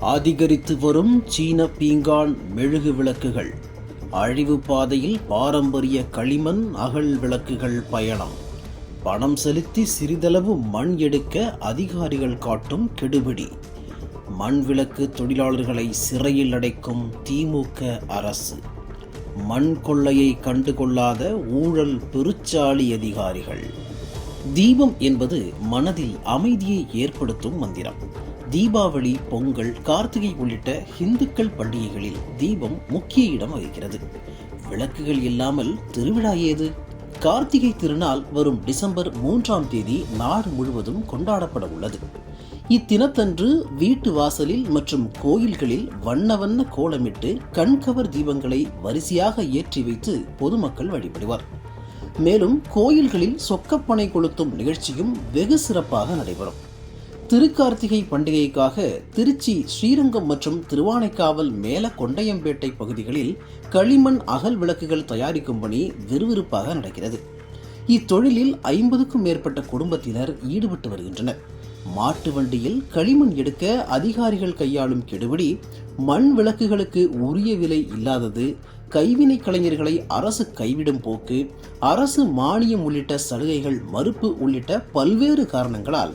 அதிகரித்து வரும் சீன பீங்கான் மெழுகு விளக்குகள். அழிவு பாதையில் பாரம்பரிய களிமண் அகல் விளக்குகள் பயணம். பணம் செலுத்தி சிறிதளவு மண் எடுக்க அதிகாரிகள் காட்டும் கெடுபிடி. மண் விளக்கு தொழிலாளர்களை சிறையில் அடைக்கும் திமுக அரசு. மண் கொள்ளையை கண்டுகொள்ளாத ஊழல் பெருச்சாளி அதிகாரிகள். தீபம் என்பது மனதில் அமைதியை ஏற்படுத்தும் மந்திரம். தீபாவளி பொங்கல் கார்த்திகை உள்ளிட்ட இந்துக்கள் பண்டிகைகளில் தீபம் முக்கிய இடம் வகிக்கிறது. விளக்குகள் இல்லாமல் திருவிழா ஏது? கார்த்திகை திருநாள் வரும் டிசம்பர் மூன்றாம் தேதி நாடு முழுவதும் கொண்டாடப்பட உள்ளது. இத்தினத்தன்று வீட்டு வாசலில் மற்றும் கோயில்களில் வண்ண வண்ண கோலமிட்டு கண்கவர் தீபங்களை வரிசையாக ஏற்றி வைத்து பொதுமக்கள் வழிபடுவார். மேலும் கோயில்களில் சொக்கப்பனை கொளுத்தும் நிகழ்ச்சியும் வெகு சிறப்பாக நடைபெறும். திருக்கார்த்திகை பண்டிகைக்காக திருச்சி ஸ்ரீரங்கம் மற்றும் திருவானைக்காவல் மேல கொண்டையம்பேட்டை பகுதிகளில் களிமண் அகல் விளக்குகள் தயாரிக்கும் பணி விறுவிறுப்பாக நடக்கிறது. இத்தொழிலில் ஐம்பதுக்கும் மேற்பட்ட குடும்பத்தினர் ஈடுபட்டு வருகின்றனர். மாட்டு வண்டியில் களிமண் எடுக்க அதிகாரிகள் கையாளும் கெடுபிடி மண் விளக்குகளுக்கு உரிய விலை இல்லாதது கைவினை கலைஞர்களை அரசு கைவிடும் போக்கு அரசு மானியம் உள்ளிட்ட சலுகைகள் மறுப்பு உள்ளிட்ட பல்வேறு காரணங்களால்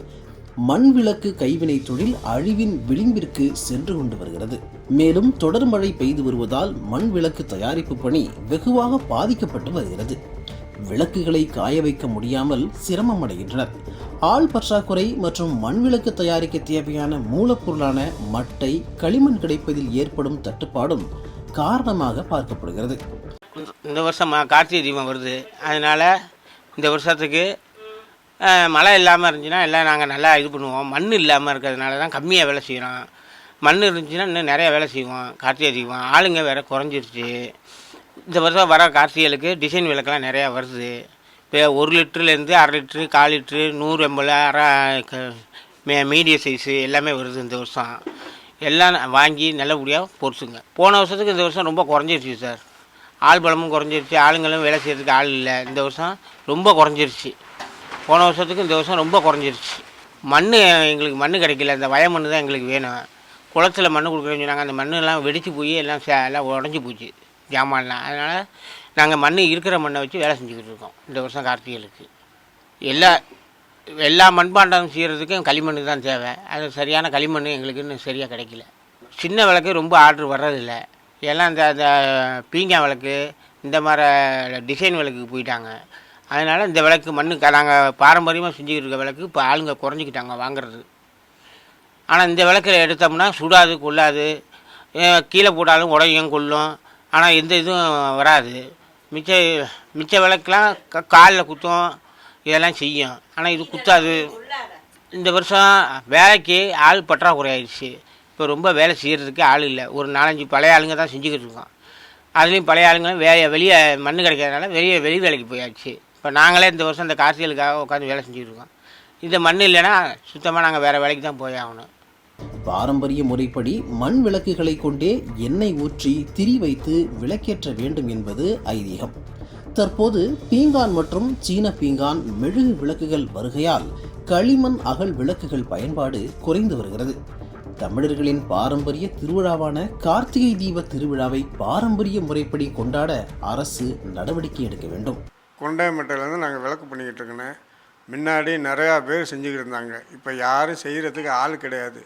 மண் விளக்கு கைவினை தொழில் அழிவின் விளிம்பிற்கு சென்று கொண்டு வருகிறது. மேலும் தொடர் மழை பெய்து வருவதால் மண் விளக்கு தயாரிப்பு பணி வெகுவாக பாதிக்கப்பட்டு வருகிறது. விளக்குகளை காய வைக்க முடியாமல் சிரமம் அடைகின்றனர் ஆள் பற்றாக்குறை மற்றும் மண் விளக்கு தயாரிக்க தேவையான மூலப்பொருளான மட்டை களிமண் கிடைப்பதில் ஏற்படும் தட்டுப்பாடும் காரணமாக பார்க்கப்படுகிறது. இந்த வருஷம் கார்த்திகை தீபம் வருது. அதனால் இந்த வருஷத்துக்கு மழை இல்லாமல் இருந்துச்சுன்னா எல்லாம் நாங்கள் நல்லா இது பண்ணுவோம். மண் இல்லாமல் இருக்கிறதுனால தான் கம்மியாக வேலை செய்கிறோம் மண் இருந்துச்சுன்னா இன்னும் நிறைய வேலை செய்வோம். கார்த்திகை தீபம் ஆளுங்க வேறு குறைஞ்சிருச்சு. இந்த வருஷம் வர கார்த்திகளுக்கு டிசைன் விளக்கெல்லாம் நிறையா வருது. இப்போ ஒரு லிட்டருலேருந்து அரை லிட்ரு கால் லிட்ரு நூறு எண்பது அரை க- மே மீடியம் சைஸு எல்லாமே வருது இந்த வருஷம். எல்லாம் வாங்கி நல்லபடியாக பொறுத்துங்க. போன வருஷத்துக்கு இந்த வருஷம் ரொம்ப குறைஞ்சிருச்சு சார். ஆள் பலமும் குறைஞ்சிருச்சு. ஆளுங்களும் வேலை செய்கிறதுக்கு ஆள் இல்லை. இந்த வருஷம் ரொம்ப குறைஞ்சிருச்சு. போன வருஷத்துக்கு இந்த வருஷம் ரொம்ப குறைஞ்சிருச்சு. மண் எங்களுக்கு மண் கிடைக்கல. இந்த வய மண் தான் எங்களுக்கு வேணும். குளத்துல மண் கொடுக்குறேன்னு சொன்னாங்க. அந்த மண்ணெல்லாம் வெடித்து போய் எல்லாம் சே- எல்லாம் உடஞ்சி போச்சு ஜாமான்லாம். அதனால் நாங்கள் மண் இருக்கிற மண்ணை வச்சு வேலை செஞ்சுக்கிட்டு இருக்கோம். இந்த வருஷம் கார்த்திகளுக்கு எல்லா எல்லா மண்பாண்டம் செய்கிறதுக்கும் களிமண் தான் தேவை. அது சரியான களிமண் எங்களுக்கு இன்னும் சரியாக கிடைக்கல. சின்ன விளக்கு ரொம்ப ஆர்டர் வர்றதில்ல. எல்லாம் இந்த அந்த பீங்கா விளக்கு இந்த மாதிரி டிசைன் விளக்குக்கு போயிட்டாங்க. அதனால் இந்த விளக்கு மண்ணு நாங்கள் பாரம்பரியமாக செஞ்சுக்கிட்டு இருக்க விளக்கு இப்போ ஆளுங்க குறைஞ்சிக்கிட்டாங்க வாங்குறது. ஆனால் இந்த விளக்கில் எடுத்தோம்னா சுடாது கொள்ளாது. கீழே போட்டாலும் உடையும் கொள்ளும். ஆனால் எந்த இதுவும் வராது. மிச்ச மிச்ச விளக்குலாம் க காலில் குத்தும். இதெல்லாம் செய்யும். ஆனால் இது குத்தாது. இந்த வருஷம் வேலைக்கு ஆள் பற்றாக்குறை ஆயிடுச்சு இப்போ ரொம்ப வேலை செய்கிறதுக்கு ஆள் இல்லை. ஒரு நாலஞ்சு பழைய ஆளுங்க தான் செஞ்சுக்கிட்டு இருக்கோம். அதுலேயும் பழைய ஆளுங்களும் வே வெளியே மண் கிடைக்காதனால வெளியே வெளி வேலைக்கு போயாச்சு. இப்போ நாங்களே இந்த வருஷம் இந்த கார்த்திகளுக்காக உட்காந்து வேலை செஞ்சுருக்கோம் இந்த மண் இல்லைன்னா சுத்தமாக நாங்கள் வேறு வேலைக்கு தான் போய் ஆகணும். பாரம்பரிய முறைப்படி மண் விளக்குகளை கொண்டே எண்ணெய் ஊற்றி திரி வைத்து விளக்கேற்ற வேண்டும் என்பது ஐதீகம். தற்போது பீங்கான் மற்றும் சீன பீங்கான் மெழுகு விளக்குகள் வருகையால் களிமண் அகல் விளக்குகள் பயன்பாடு குறைந்து வருகிறது. தமிழர்களின் பாரம்பரிய திருவிழாவான கார்த்திகை தீப திருவிழாவை பாரம்பரிய முறைப்படி கொண்டாட அரசு நடவடிக்கை எடுக்க வேண்டும். கொண்டையம்பேட்டையிலேருந்து நாங்கள் விளக்கு பண்ணிக்கிட்டு இருக்கோண்ணே முன்னாடி நிறையா பேர் செஞ்சுக்கிட்டு இருந்தாங்க. இப்போ யாரும் செய்கிறதுக்கு ஆள் கிடையாது.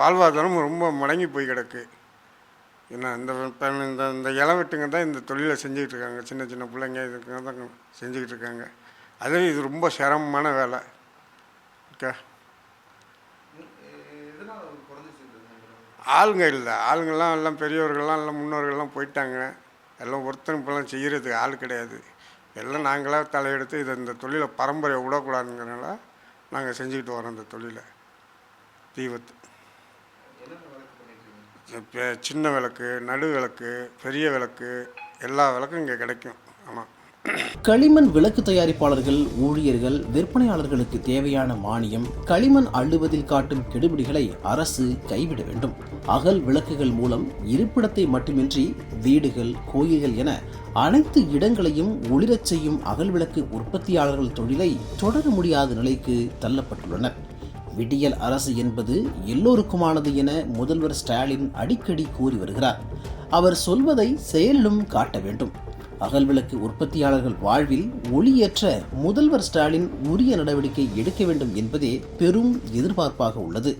வாழ்வாதாரம் ரொம்ப முடங்கி போய் கிடக்கு. ஏன்னா இந்த இந்த இந்த இளவெட்டுங்க தான் இந்த தொழிலை செஞ்சுக்கிட்டு இருக்காங்க. சின்ன சின்ன பிள்ளைங்க இதுக்காக தான் செஞ்சுக்கிட்டு இருக்காங்க. அதுவும் இது ரொம்ப சிரமமான வேலை. ஓகே? ஆளுங்க இல்லை. ஆளுங்கெல்லாம் எல்லாம் பெரியவர்கள்லாம் எல்லாம் முன்னோர்கள்லாம் போயிட்டாங்க. எல்லாம் ஒருத்தன் இப்போலாம் செய்கிறதுக்கு ஆள் கிடையாது. எல்லாம் நாங்களாக தலையெடுத்து இதை இந்த தொழிலை பரம்பரையை விடக்கூடாதுங்கிறனால நாங்கள் செஞ்சுக்கிட்டு வரோம் இந்த தொழிலை. தீபத்து. இப்போ சின்ன விளக்கு நடு விளக்கு பெரிய விளக்கு எல்லா விளக்கும் இங்கே கிடைக்கும். ஆமாம் களிமண் விளக்கு தயாரிப்பாளர்கள் ஊழியர்கள் விற்பனையாளர்களுக்கு தேவையான மானியம் களிமண் அள்ளுவதில் காட்டும் கெடுபிடிகளை அரசு கைவிட வேண்டும். அகல் விளக்குகள் மூலம் இருப்பிடத்தை மட்டுமின்றி வீடுகள் கோயில்கள் என அனைத்து இடங்களையும் ஒளிரச் செய்யும் அகல் விளக்கு உற்பத்தியாளர்கள் தொழிலை தொடர முடியாத நிலைக்கு தள்ளப்பட்டுள்ளனர். விடியல் அரசு என்பது எல்லோருக்குமானது என முதல்வர் ஸ்டாலின் அடிக்கடி கூறி வருகிறார். அவர் சொல்வதை செயலிலும் காட்ட வேண்டும். அகல்விளக்கு உற்பத்தியாளர்கள் வாழ்வில் ஒளியேற்ற முதல்வர் ஸ்டாலின் உரிய நடவடிக்கை எடுக்க வேண்டும் என்பதே பெரும் எதிர்பார்ப்பாக உள்ளது.